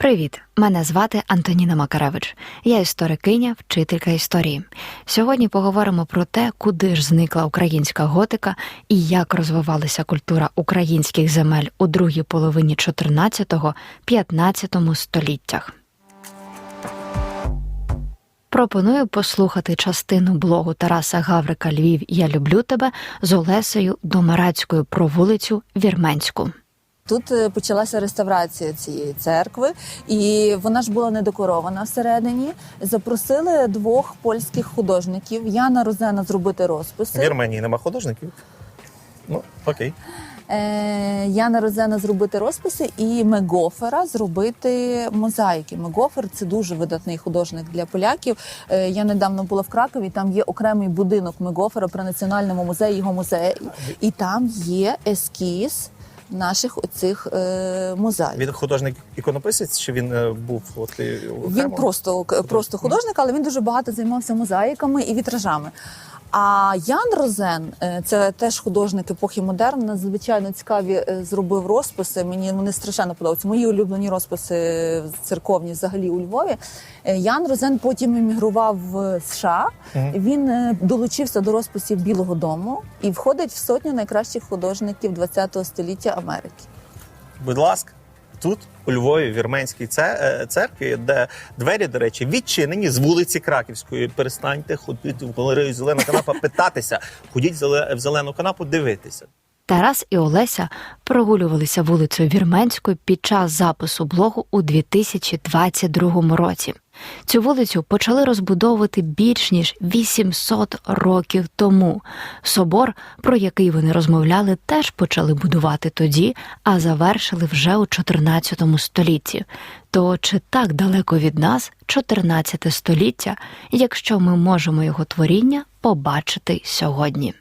Привіт! Мене звати Антоніна Макаревич. Я історикиня, вчителька історії. Сьогодні поговоримо про те, куди ж зникла українська готика і як розвивалася культура українських земель у другій половині 14-15 століттях. Пропоную послухати частину блогу Тараса Гаврика Львів Я люблю тебе з Олесею Домарацькою про вулицю Вірменську. Тут е, почалася реставрація цієї церкви, і вона ж була не декорована всередині. Запросили двох польських художників Яна Розена зробити розписи. В. Вірменії нема художників. Ну, окей. Е, Яна Розена зробити розписи і Мегофера зробити мозаїки. Мегофер це дуже видатний художник для поляків. Е, Я недавно була в Кракові. Там є окремий будинок Мегофера при національному музеї його музею, і там є ескіз наших оцих е, мозаїк. Він художник іконописець, чи він е, був от, і Він окремо? просто, просто художник, але він дуже багато займався мозаїками і вітражами. А Ян Розен, е, це теж художник епохи модерн, надзвичайно цікаві е, зробив розписи. Мені вони страшенно подобаються. Мої улюблені розписи церковні взагалі у Львові. Е, Ян Розен потім емігрував в США. Він долучився до розписів Білого Дому і входить в сотню найкращих художників ХХ століття Америки. Будь ласка, тут, у Львові, в Вірменській е, церкві, де двері, до речі, відчинені з вулиці Краківської. Перестаньте ходити в галерею зелена канапа, питатися. Ходіть в зелену канапу, дивитися. Тарас і Олеся прогулювалися вулицею Вірменською під час запису блогу у 2022 році. Цю вулицю почали розбудовувати більш ніж 800 років тому. Собор, про який вони розмовляли, теж почали будувати тоді, а завершили вже у 14 столітті. То чи так далеко від нас 14 століття, якщо ми можемо його творіння побачити сьогодні?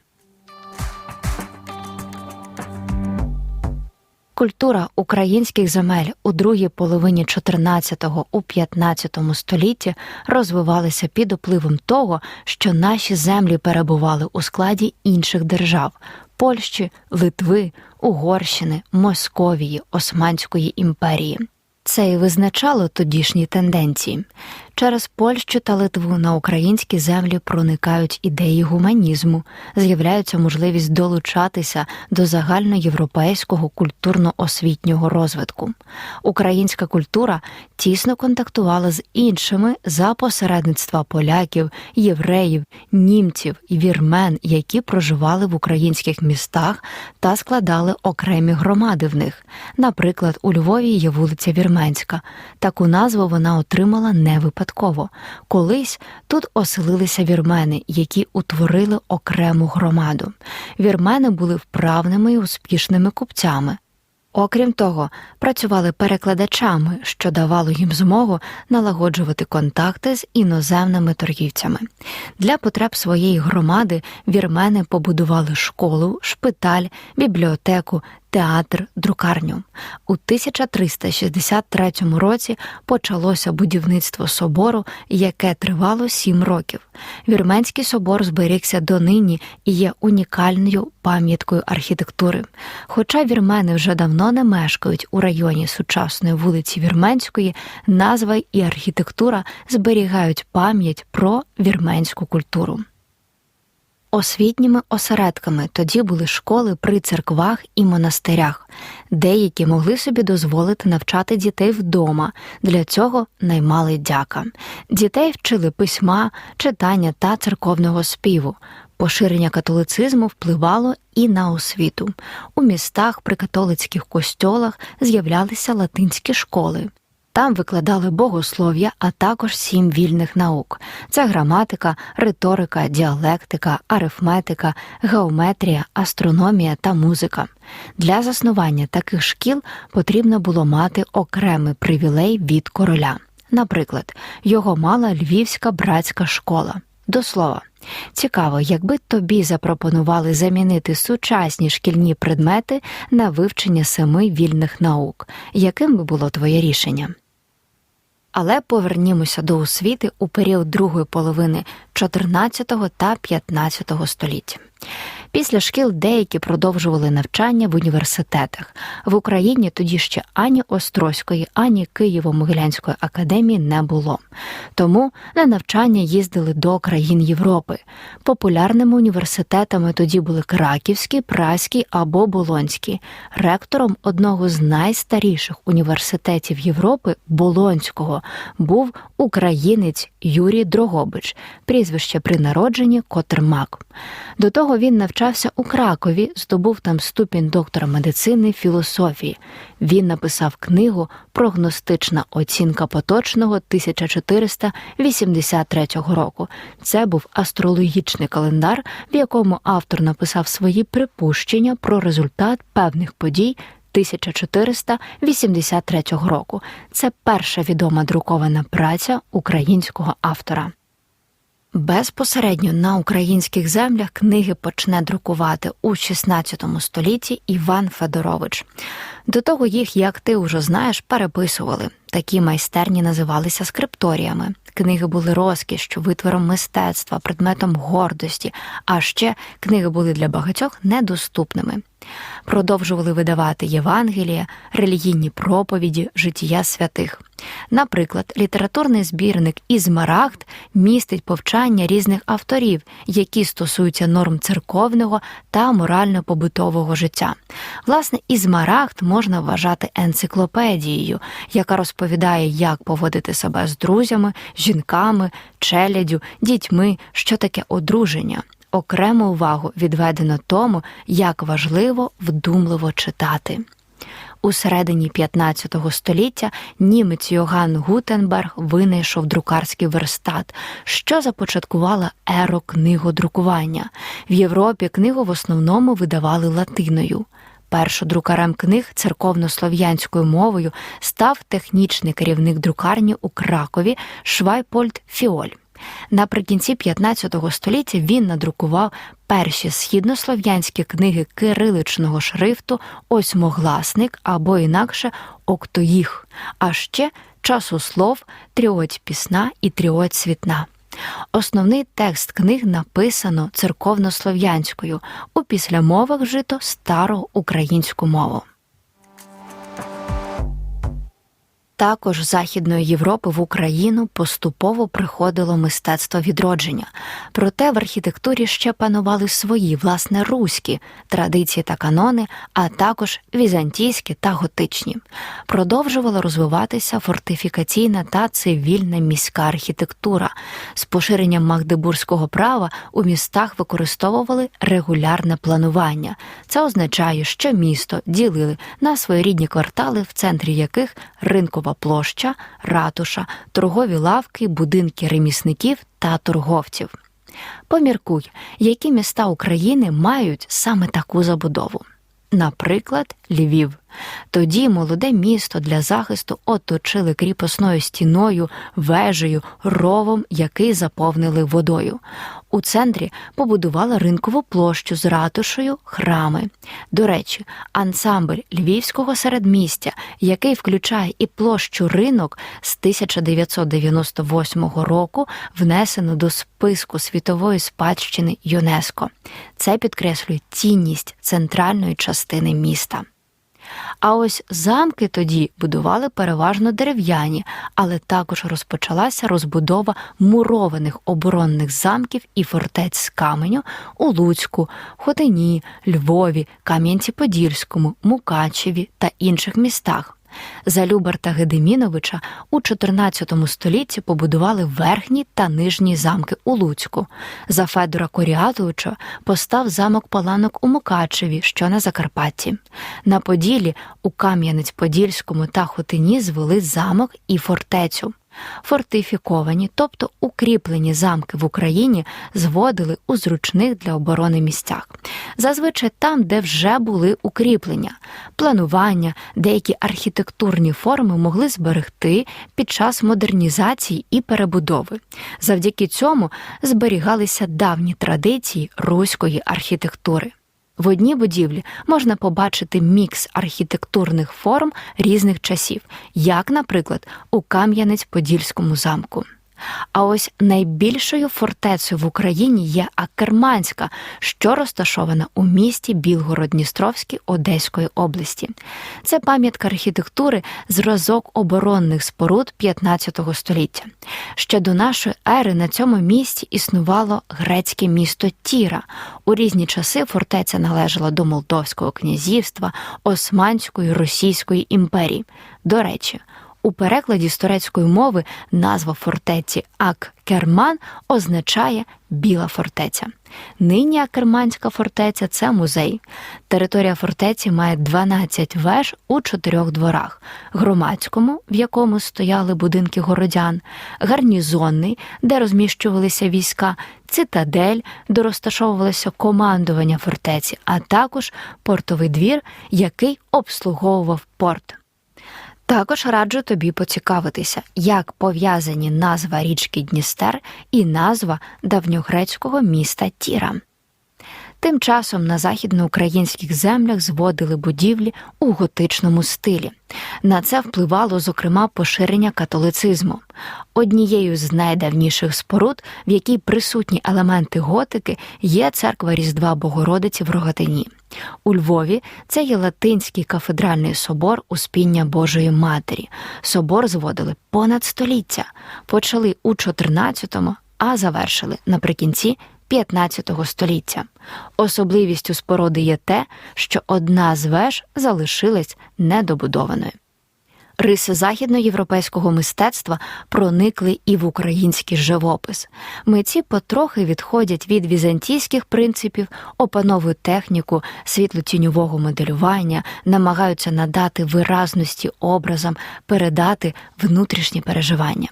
Культура українських земель у другій половині 14-го у 15 столітті розвивалася під впливом того, що наші землі перебували у складі інших держав Польщі, Литви, Угорщини, Московії, Османської імперії. Це і визначало тодішні тенденції. Через Польщу та Литву на українські землі проникають ідеї гуманізму, з'являється можливість долучатися до загальноєвропейського культурно-освітнього розвитку. Українська культура тісно контактувала з іншими за посередництва поляків, євреїв, німців вірмен, які проживали в українських містах та складали окремі громади в них. Наприклад, у Львові є вулиця Вірменська. Таку назву вона отримала не випадково. Колись тут оселилися вірмени, які утворили окрему громаду. Вірмени були вправними і успішними купцями. Окрім того, працювали перекладачами, що давало їм змогу налагоджувати контакти з іноземними торгівцями. Для потреб своєї громади вірмени побудували школу, шпиталь, бібліотеку, театр, друкарню. У 1363 році почалося будівництво собору, яке тривало сім років. Вірменський собор зберігся донині і є унікальною пам'яткою архітектури. Хоча вірмени вже давно не мешкають у районі сучасної вулиці Вірменської, назва і архітектура зберігають пам'ять про вірменську культуру. Освітніми осередками тоді були школи при церквах і монастирях. Деякі могли собі дозволити навчати дітей вдома. Для цього наймали дяка. Дітей вчили письма, читання та церковного співу. Поширення католицизму впливало і на освіту. У містах при католицьких костьолах з'являлися латинські школи. Там викладали богослов'я, а також сім вільних наук: це граматика, риторика, діалектика, арифметика, геометрія, астрономія та музика. Для заснування таких шкіл потрібно було мати окремий привілей від короля. Наприклад, його мала Львівська братська школа. До слова, Цікаво, якби тобі запропонували замінити сучасні шкільні предмети на вивчення семи вільних наук, яким би було твоє рішення? Але повернімося до освіти у період другої половини 14 та 15 століття. Після шкіл деякі продовжували навчання в університетах. В Україні тоді ще ані Острозької, ані Києво-Могилянської академії не було. Тому на навчання їздили до країн Європи. Популярними університетами тоді були Краківський, Праський або Болонський. Ректором одного з найстаріших університетів Європи Болонського був українець Юрій Дрогобич, прізвище при народженні Котермак. До того він навчався у Кракові, здобув там ступінь доктора медицини філософії. Він написав книгу Прогностична оцінка поточного 1483 року. Це був астрологічний календар, в якому автор написав свої припущення про результат певних подій. 1483 року. Це перша відома друкована праця українського автора. Безпосередньо на українських землях книги почне друкувати у 16 столітті Іван Федорович. До того їх, як ти вже знаєш, переписували. Такі майстерні називалися скрипторіями. Книги були розкішшю, витвором мистецтва, предметом гордості, а ще книги були для багатьох недоступними. Продовжували видавати Євангелія, релігійні проповіді, життя святих. Наприклад, літературний збірник Ізмарагд містить повчання різних авторів, які стосуються норм церковного та морально-побутового життя. Власне, Ізмарагд можна вважати енциклопедією, яка розповідає, як поводити себе з друзями, жінками, челядю, дітьми, що таке одруження. Окрему увагу відведено тому, як важливо вдумливо читати. У середині 15 століття німець Йоган Гутенберг винайшов друкарський верстат, що започаткувала еру книгодрукування. В Європі книгу в основному видавали латиною. Першодрукарем книг церковнослов'янською мовою став технічний керівник друкарні у Кракові Швайпольд Фіоль. Наприкінці 15 століття він надрукував перші східнослов'янські книги кириличного шрифту Осьмогласник або інакше Октоїх, а ще часослов, тріоть пісна і тріоть світна. Основний текст книг написано церковнослов'янською, у післямовах жито стару українську мову. Також Західної Європи в Україну поступово приходило мистецтво відродження. Проте в архітектурі ще панували свої, власне, руські традиції та канони, а також візантійські та готичні. Продовжувала розвиватися фортифікаційна та цивільна міська архітектура. З поширенням магдебурзького права у містах використовували регулярне планування. Це означає, що місто ділили на своєрідні квартали, в центрі яких ринкова площа, ратуша, торгові лавки, будинки ремісників та торговців. Поміркуй, які міста України мають саме таку забудову. Наприклад, Львів. Тоді молоде місто для захисту оточили кріпосною стіною, вежею, ровом, який заповнили водою. У центрі побудували ринкову площу з ратушею, храми. До речі, ансамбль львівського середмістя, який включає і площу ринок з 1998 року, внесено до списку світової спадщини ЮНЕСКО. Це підкреслює цінність центральної частини міста. А ось замки тоді будували переважно дерев'яні, але також розпочалася розбудова мурованих оборонних замків і фортець з каменю у Луцьку, Хотині, Львові, Кам'янці-Подільському, Мукачеві та інших містах. За Люберта Гедеміновича у 14 столітті побудували верхні та нижні замки у Луцьку. За Федора Коріатовича постав замок Паланок у Мукачеві, що на Закарпатті. На Поділі у Кам'янець-Подільському та Хотині звели замок і фортецю. Фортифіковані, тобто укріплені замки в Україні, зводили у зручних для оборони місцях. Зазвичай там, де вже були укріплення, планування, деякі архітектурні форми могли зберегти під час модернізації і перебудови. Завдяки цьому зберігалися давні традиції руської архітектури. В одній будівлі можна побачити мікс архітектурних форм різних часів, як, наприклад, у Кам'янець-Подільському замку. А ось найбільшою фортецею в Україні є Акерманська, що розташована у місті Білгород-Дністровський Одеської області. Це пам'ятка архітектури, зразок оборонних споруд 15 століття. Ще до нашої ери на цьому місці існувало грецьке місто Тіра. У різні часи фортеця належала до Молдовського князівства, Османської Російської імперії. До речі, у перекладі з турецької мови назва фортеці Ак-Керман означає Біла фортеця. Нині Акерманська фортеця це музей. Територія фортеці має 12 веж у чотирьох дворах: громадському, в якому стояли будинки городян, гарнізонний, де розміщувалися війська, цитадель, де розташовувалося командування фортеці, а також портовий двір, який обслуговував порт. Також раджу тобі поцікавитися, як пов'язані назва річки Дністер і назва давньогрецького міста Тіра. Тим часом на західноукраїнських землях зводили будівлі у готичному стилі. На це впливало, зокрема, поширення католицизму. Однією з найдавніших споруд, в якій присутні елементи готики, є церква Різдва Богородиці в Рогатині. У Львові це є латинський кафедральний собор Успіння Божої Матері. Собор зводили понад століття. Почали у 14-му, а завершили наприкінці 15 століття. Особливістю споруди є те, що одна з веж залишилась недобудованою. Риси західноєвропейського мистецтва проникли і в український живопис. Митці потрохи відходять від візантійських принципів, опановують техніку світлотіньового моделювання, намагаються надати виразності образам, передати внутрішні переживання.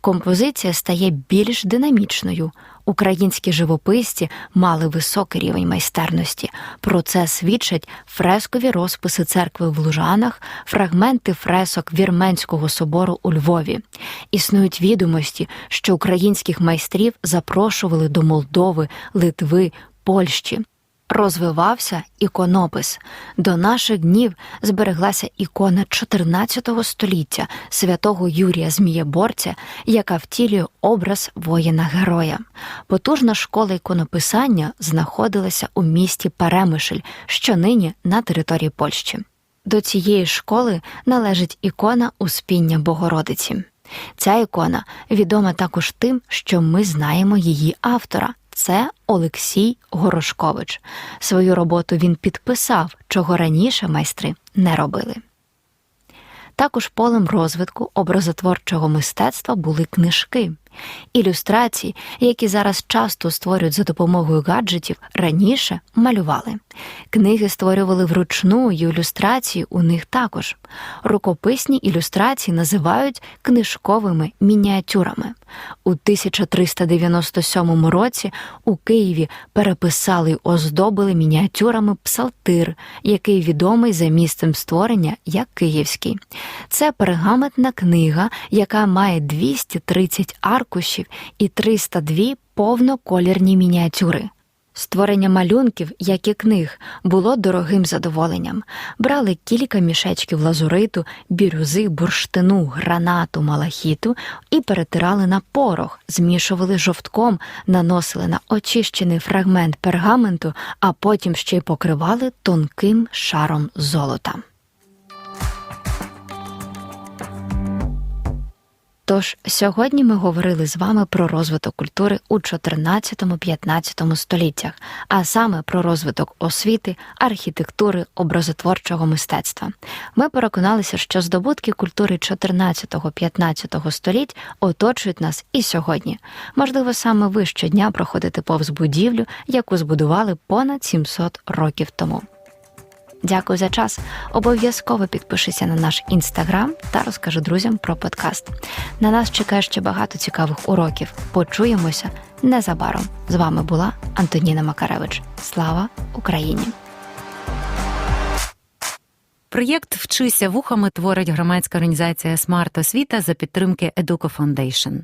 Композиція стає більш динамічною. Українські живописці мали високий рівень майстерності. Про це свідчать фрескові розписи церкви в Лужанах, фрагменти фресок Вірменського собору у Львові. Існують відомості, що українських майстрів запрошували до Молдови, Литви, Польщі. Розвивався іконопис. До наших днів збереглася ікона 14 століття святого Юрія Змієборця, яка втілює образ воїна-героя. Потужна школа іконописання знаходилася у місті Перемишль, що нині на території Польщі. До цієї школи належить ікона Успіння Богородиці. Ця ікона відома також тим, що ми знаємо її автора це Олексій Горошкович. Свою роботу він підписав, чого раніше майстри не робили. Також полем розвитку образотворчого мистецтва були книжки. Ілюстрації, які зараз часто створюють за допомогою гаджетів, раніше малювали. Книги створювали вручну, і ілюстрації у них також. Рукописні ілюстрації називають книжковими мініатюрами. У 1397 році у Києві переписали й оздобили мініатюрами псалтир, який відомий за місцем створення як Київський. Це пергаментна книга, яка має 230 аркушів і 302 повноколірні мініатюри. Створення малюнків, як і книг, було дорогим задоволенням. Брали кілька мішечків лазуриту, бірюзи, бурштину, гранату, малахіту і перетирали на порох, змішували жовтком, наносили на очищений фрагмент пергаменту, а потім ще й покривали тонким шаром золота. Тож сьогодні ми говорили з вами про розвиток культури у 14-15 століттях, а саме про розвиток освіти, архітектури, образотворчого мистецтва. Ми переконалися, що здобутки культури 14-15 століть оточують нас і сьогодні. Можливо, саме ви щодня проходите повз будівлю, яку збудували понад 700 років тому. Дякую за час. Обов'язково підпишися на наш інстаграм та розкажи друзям про подкаст. На нас чекає ще багато цікавих уроків. Почуємося незабаром. З вами була Антоніна Макаревич. Слава Україні! Проєкт Вчися вухами творить громадська організація Смарт Освіта за підтримки Educo Foundation.